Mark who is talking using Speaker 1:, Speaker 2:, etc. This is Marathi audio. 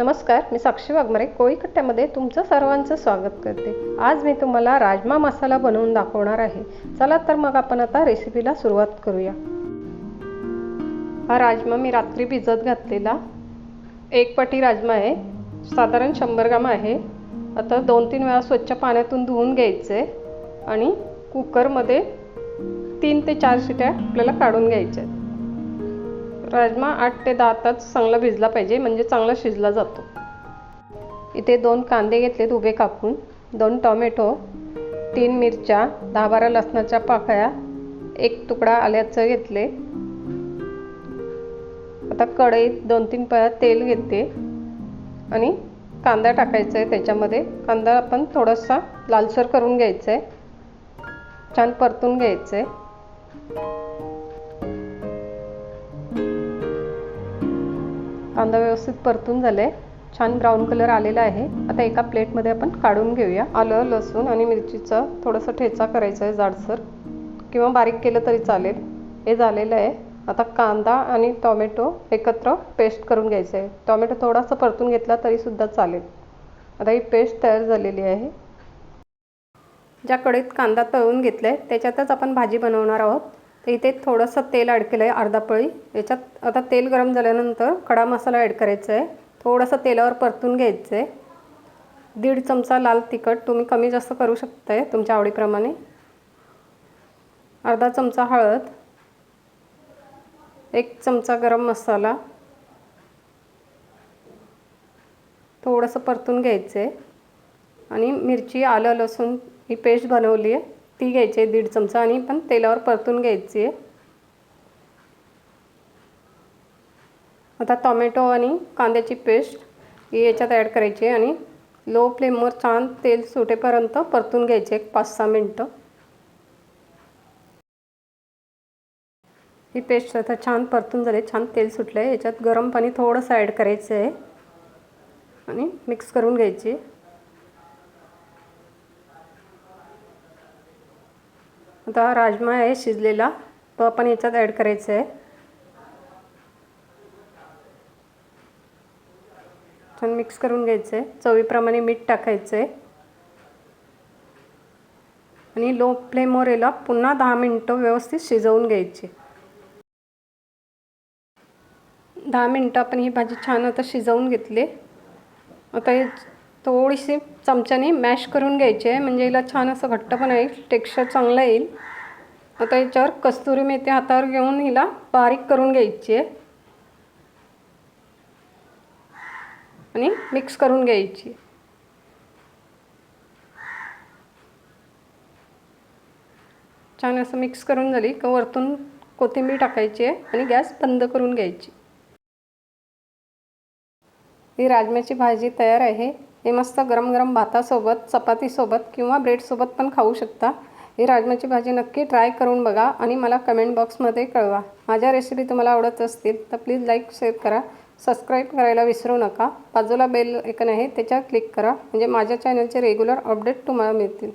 Speaker 1: नमस्कार मी साक्षी वाघमारे. कोळीकट्ट्यामध्ये तुमचं सर्वांचं स्वागत करते. आज मी तुम्हाला राजमा मसाला बनवून दाखवणार आहे. चला तर मग आपण आता रेसिपीला सुरुवात करूया. हा राजमा मी रात्री भिजत घातलेला. एक पटी राजमा आहे. साधारण शंभर ग्राम आहे. आता दोन तीन वेळा स्वच्छ पाण्यातून धुवून घ्यायचे आणि कुकरमध्ये तीन ते चार शिट्या आपल्याला काढून घ्यायच्या आहेत. राजमा आठ ते दहा तास चांगला भिजला पाहिजे म्हणजे चांगला शिजला जातो. इथे दोन कांदे घेतलेत उभे कापून. दोन टोमॅटो तीन मिरच्या दहा बारा लसणाच्या पाकळ्या एक तुकडा आल्याचं घेतले. आता कढईत दोन तीन पळ्या तेल घेते आणि कांदा टाकायचा आहे त्याच्यामध्ये. कांदा आपण थोडासा लालसर करून घ्यायचा आहे छान परतून घ्यायचं आहे कांदा व्यवस्थित परतून झाले छान ब्राऊन कलर आलेला आहे. आता एका प्लेटमध्ये आपण काढून घेऊया. आलं लसूण आणि मिरचीचा थोडासा ठेचा करायचा आहे जाडसर. किंवा बारीक केलं तरी चालेल. हे झालेलं आहे. आता कांदा आणि टॉमॅटो एकत्र पेस्ट करून घ्यायचं आहे. टॉमॅटो थोडासा परतून घेतला तरीसुद्धा चालेल. आता ही पेस्ट तयार झालेली आहे. ज्या कढईत कांदा तळून घेतला आहे त्याच्यातच आपण भाजी बनवणार आहोत. तर इथे थोडंसं तेल ॲड केलं आहे अर्धा पळी. याच्यात आता तेल गरम झाल्यानंतर खडा मसाला ॲड करायचा आहे थोडंसं तेलावर परतून घ्यायचं आहे दीड चमचा लाल तिखट तुम्ही कमी जास्त करू शकताय तुमच्या आवडीप्रमाणे. अर्धा चमचा हळद. एक चमचा गरम मसाला. थोडंसं परतून घ्यायचं आहे आणि मिरची आलं लसूण ही पेस्ट बनवली आहे ती घ्यायची आहे दीड चमचा आणि पण तेलावर परतून घ्यायची आहे. आता टॉमॅटो आणि कांद्याची पेस्ट ही याच्यात ॲड करायची आहे आणि लो फ्लेमवर छान तेल सुटेपर्यंत परतून घ्यायचे एक पाच सहा मिनटं. ही पेस्ट आता छान परतून झाली छान तेल सुटलं आहे याच्यात गरम पाणी थोडंसं ॲड करायचं आहे आणि मिक्स करून घ्यायची आता राजमा आहे शिजलेला. तो आपण याच्यात ॲड करायचा आहे छान मिक्स करून घ्यायचं आहे चवीप्रमाणे मीठ टाकायचं आहे आणि लो फ्लेमवर याला पुन्हा दहा मिनटं व्यवस्थित शिजवून घ्यायची. दहा मिनटं आपण ही भाजी छान आता शिजवून घेतली. आता हे थोडीशी चमच्याने मॅश करून घ्यायची आहे. म्हणजे हिला छान असं घट्ट पण येईल टेक्स्चर चांगलं येईल. आता याच्यावर कस्तुरी मेथी हातावर घेऊन हिला बारीक करून घ्यायची आहे. आणि मिक्स करून घ्यायची छान असं मिक्स करून झाली का वरतून कोथिंबीर टाकायची आहे आणि गॅस बंद करून घ्यायची. ही राजम्याची भाजी तयार आहे. हे मस्त गरम गरम भातासोबत चपातीसोबत किंवा ब्रेडसोबत पण खाऊ शकता. ही राजमाची भाजी नक्की ट्राय करून बघा आणि मला कमेंट बॉक्समध्ये कळवा. माझ्या रेसिपी तुम्हाला आवडत असतील तर प्लीज लाईक शेअर करा. सबस्क्राईब करायला विसरू नका. बाजूला बेल ऐकन आहे त्याच्यावर क्लिक करा. म्हणजे माझ्या चॅनलचे रेग्युलर अपडेट तुम्हाला मिळतील.